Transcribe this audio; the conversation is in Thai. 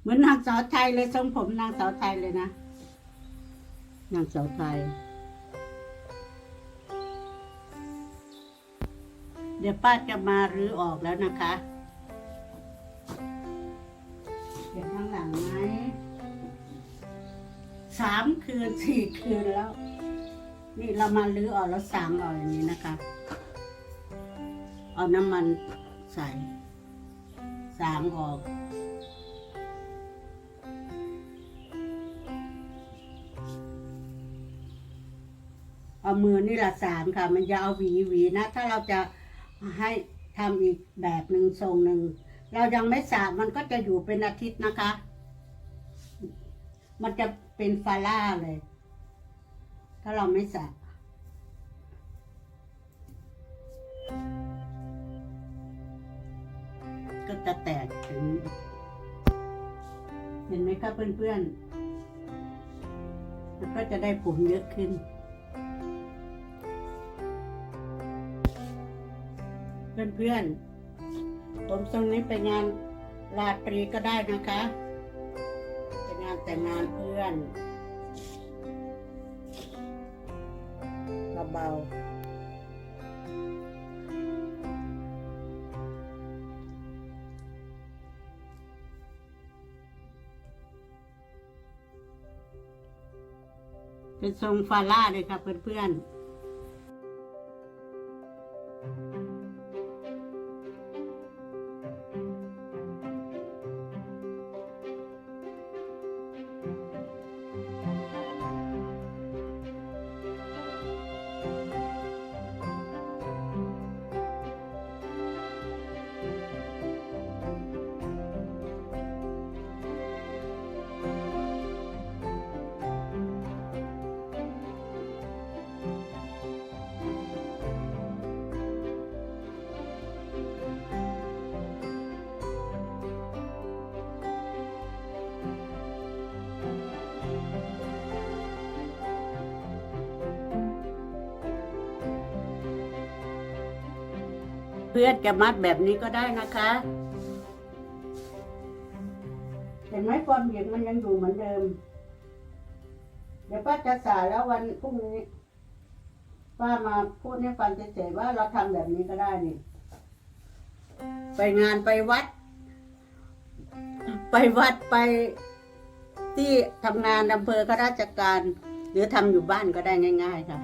เหมือนนางสาวไทยเลยทรงผมนางสาวไทยเลยนะ นางสาวไทย เดี๋ยวป้าจะมารื้อออกแล้วนะคะเห็นข้างหลังไหมสามคืนสี่คืนแล้ว นี่เรามารื้อออกแล้วสางออกอย่างนี้นะคะ เอาน้ำมันใส่สางออก เอามือนี่ละสางค่ะ มันจะเอาหวีหวีนะ ถ้าเราจะให้ทำอีกแบบหนึ่งทรงหนึ่ง เรายังไม่สระมันก็จะอยู่เป็นอาทิตย์นะคะ มันจะเป็นฟาล่าเลย ถ้าเราไม่สระก็จะแตกถึง เห็นไหมคะเพื่อนๆมันก็จะได้ผมเยอะขึ้น เพื่อนๆ ผมทรงนี้ไปงานราตรีก็ได้นะคะไปงานแต่งงานเพื่อนเบาๆเป็นทรงฟาล่าเลยค่ะเพื่อนๆ เพื่อนจะมัดแบบนี้ก็ได้นะคะ เห็นไหมความเหยียดมันยังอยู่เหมือนเดิม เดี๋ยวป้าจะสาแล้ววันพรุ่งนี้ ป้ามาพูดให้ฟังเฉยๆว่าเราทำแบบนี้ก็ได้นี่ ไปงานไปวัด ไปวัดไปที่ทำงานอำเภอข้าราชการ หรือทำอยู่บ้านก็ได้ง่าย ๆ ค่ะ